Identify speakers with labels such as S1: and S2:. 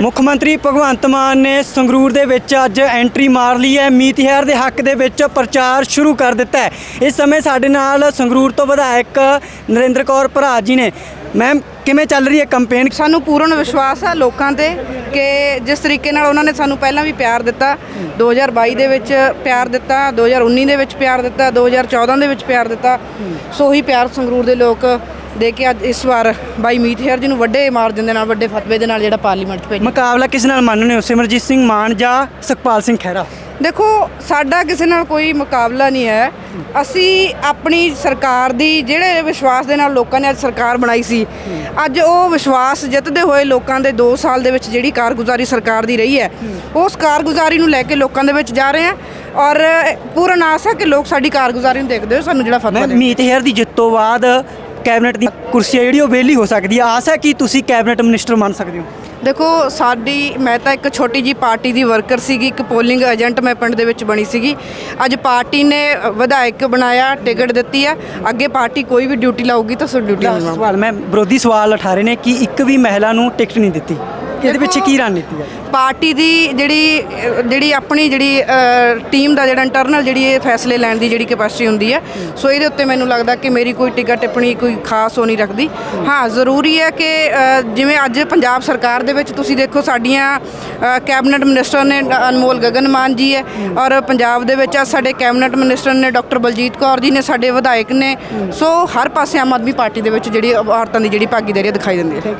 S1: ਮੁੱਖ ਮੰਤਰੀ ਭਗਵੰਤ ਮਾਨ ਨੇ ਸੰਗਰੂਰ ਦੇ ਵਿੱਚ ਅੱਜ ਐਂਟਰੀ ਮਾਰ ਲਈ ਹੈ। ਮੀਤ ਦੇ ਹੱਕ ਦੇ ਵਿੱਚ ਪ੍ਰਚਾਰ ਸ਼ੁਰੂ ਕਰ ਦਿੱਤਾ ਹੈ। ਇਸ ਸਮੇਂ ਸਾਡੇ ਨਾਲ ਸੰਗਰੂਰ ਤੋਂ ਵਿਧਾਇਕ ਨਰਿੰਦਰ ਕੌਰ ਭਰਾ ਜੀ ਨੇ। ਮੈਮ, ਕਿਵੇਂ ਚੱਲ ਰਹੀ ਹੈ ਕੰਪੇਨ
S2: ਸਾਨੂੰ ਪੂਰਨ ਵਿਸ਼ਵਾਸ ਆ ਲੋਕਾਂ ਤੇ ਕਿ ਜਿਸ ਤਰੀਕੇ ਨਾਲ ਉਹਨਾਂ ਨੇ ਸਾਨੂੰ ਪਹਿਲਾਂ ਵੀ ਪਿਆਰ ਦਿੱਤਾ। 2022 ਦੇ ਵਿੱਚ ਪਿਆਰ ਦਿੱਤਾ 2019 ਦੇ ਵਿੱਚ ਪਿਆਰ ਦਿੱਤਾ 2014 ਦੇ ਵਿੱਚ ਪਿਆਰ ਦਿੱਤਾ। ਸੋ ਹੀ ਪਿਆਰ ਸੰਗਰੂਰ ਦੇ ਲੋਕ ਦੇ ਕੇ ਅੱਜ ਇਸ ਵਾਰ ਬਾਈ ਮੀਤ ਹੈਰ ਜੀ ਨੂੰ ਵੱਡੇ ਮਾਰਜਨ ਦੇ ਨਾਲ ਵੱਡੇ ਫਤਵੇ ਦੇ ਨਾਲ ਜਿਹੜਾ ਪਾਰਲੀਮੈਂਟ 'ਚ ਭੇਜਿਆ।
S1: ਮੁਕਾਬਲਾ ਕਿਸ ਨਾਲ ਮੰਨਦੇ ਹੋ? ਸਿਮਰਜੀਤ ਸਿੰਘ ਮਾਨ ਜਾਂ ਸੁਖਪਾਲ ਸਿੰਘ ਖਹਿਰਾ?
S2: ਦੇਖੋ ਸਾਡਾ ਕਿਸੇ ਨਾਲ ਕੋਈ ਮੁਕਾਬਲਾ ਨਹੀਂ ਹੈ। ਅਸੀਂ ਆਪਣੀ ਸਰਕਾਰ ਦੀ ਜਿਹੜੇ ਵਿਸ਼ਵਾਸ ਦੇ ਨਾਲ ਲੋਕਾਂ ਨੇ ਅੱਜ ਸਰਕਾਰ ਬਣਾਈ ਸੀ ਅੱਜ ਉਹ ਵਿਸ਼ਵਾਸ ਜਿੱਤਦੇ ਹੋਏ ਲੋਕਾਂ ਦੇ 2 ਸਾਲ ਦੇ ਵਿੱਚ ਜਿਹੜੀ ਕਾਰਗੁਜ਼ਾਰੀ ਸਰਕਾਰ ਦੀ ਰਹੀ ਹੈ ਉਸ ਕਾਰਗੁਜ਼ਾਰੀ ਨੂੰ ਲੈ ਕੇ ਲੋਕਾਂ ਦੇ ਵਿੱਚ ਜਾ ਰਹੇ ਹਾਂ ਔਰ ਪੂਰਨ ਆਸ ਹੈ ਕਿ ਲੋਕ ਸਾਡੀ ਕਾਰਗੁਜ਼ਾਰੀ ਨੂੰ ਦੇਖਦੇ ਹੋਏ ਸਾਨੂੰ ਜਿਹੜਾ ਫਤਵਾ ਦੇ
S1: ਮੀਤ ਹੈਰ ਦੀ ਜਿੱਤ ਤੋਂ ਬਾਅਦ ਕੈਬਨਿਟ ਦੀ ਕੁਰਸੀ ਹੈ ਜਿਹੜੀ ਉਹ ਵਿਹਲੀ ਹੋ ਸਕਦੀ ਹੈ। ਆਸ ਹੈ ਕਿ ਤੁਸੀਂ ਕੈਬਨਿਟ ਮਿਨਿਸਟਰ ਬਣ ਸਕਦੇ ਹੋ।
S2: ਦੇਖੋ ਸਾਡੀ ਮੈਂ ਤਾਂ ਇੱਕ ਛੋਟੀ ਜੀ ਪਾਰਟੀ ਦੀ ਵਰਕਰ ਸੀਗੀ ਇੱਕ ਪੋਲਿੰਗ ਏਜੰਟ ਮੈਂ ਪਿੰਡ ਦੇ ਵਿੱਚ ਬਣੀ ਸੀਗੀ। ਅੱਜ ਪਾਰਟੀ ਨੇ ਵਿਧਾਇਕ ਬਣਾਇਆ ਟਿਕਟ ਦਿੱਤੀ ਹੈ। ਅੱਗੇ ਪਾਰਟੀ ਕੋਈ ਵੀ ਡਿਊਟੀ ਲਾਊਗੀ ਤਾਂ ਸੋ ਡਿਊਟੀ ਨਿਭਾਵਾਂਗੇ
S1: ਸਵਾਲ ਮੈਂ ਵਿਰੋਧੀ ਸਵਾਲ ਉਠਾ ਰਹੇ ਨੇ ਕਿ ਇੱਕ ਵੀ ਮਹਿਲਾ ਨੂੰ ਟਿਕਟ ਨਹੀਂ ਦਿੱਤੀ। ਇਹਦੇ ਪਿੱਛੇ ਕੀ ਰਣਨੀਤੀ ਹੈ?
S2: ਪਾਰਟੀ ਦੀ ਜਿਹੜੀ ਜਿਹੜੀ ਆਪਣੀ ਜਿਹੜੀ ਟੀਮ ਦਾ ਜਿਹੜਾ ਇੰਟਰਨਲ ਜਿਹੜੀ ਇਹ ਫੈਸਲੇ ਲੈਣ ਦੀ ਜਿਹੜੀ ਕੈਪੈਸਿਟੀ ਹੁੰਦੀ ਹੈ ਸੋ ਇਹਦੇ ਉੱਤੇ ਮੈਨੂੰ ਲੱਗਦਾ ਕਿ ਮੇਰੀ ਕੋਈ ਟਿਕਟ ਟਿੱਪਣੀ ਕੋਈ ਖਾਸ ਹੋ ਨਹੀਂ ਰੱਖਦੀ। ਹਾਂ ਜ਼ਰੂਰੀ ਹੈ ਕਿ ਜਿਵੇਂ ਅੱਜ ਪੰਜਾਬ ਸਰਕਾਰ ਦੇ ਵਿੱਚ ਤੁਸੀਂ ਦੇਖੋ ਸਾਡੀਆਂ ਕੈਬਨਿਟ ਮਿਨਿਸਟਰ ਨੇ ਅਨਮੋਲ ਗਗਨ ਮਾਨ ਜੀ ਹੈ ਔਰ ਪੰਜਾਬ ਦੇ ਵਿੱਚ ਸਾਡੇ ਕੈਬਨਿਟ ਮਿਨਿਸਟਰ ਨੇ ਡਾਕਟਰ ਬਲਜੀਤ ਕੌਰ ਜੀ ਨੇ ਸਾਡੇ ਵਿਧਾਇਕ ਨੇ ਸੋ ਹਰ ਪਾਸੇ ਆਮ ਆਦਮੀ ਪਾਰਟੀ ਦੇ ਵਿੱਚ ਜਿਹੜੀ ਔਰਤਾਂ ਦੀ ਜਿਹੜੀ ਭਾਗੀਦਾਰੀ ਦਿਖਾਈ ਦਿੰਦੀ ਹੈ।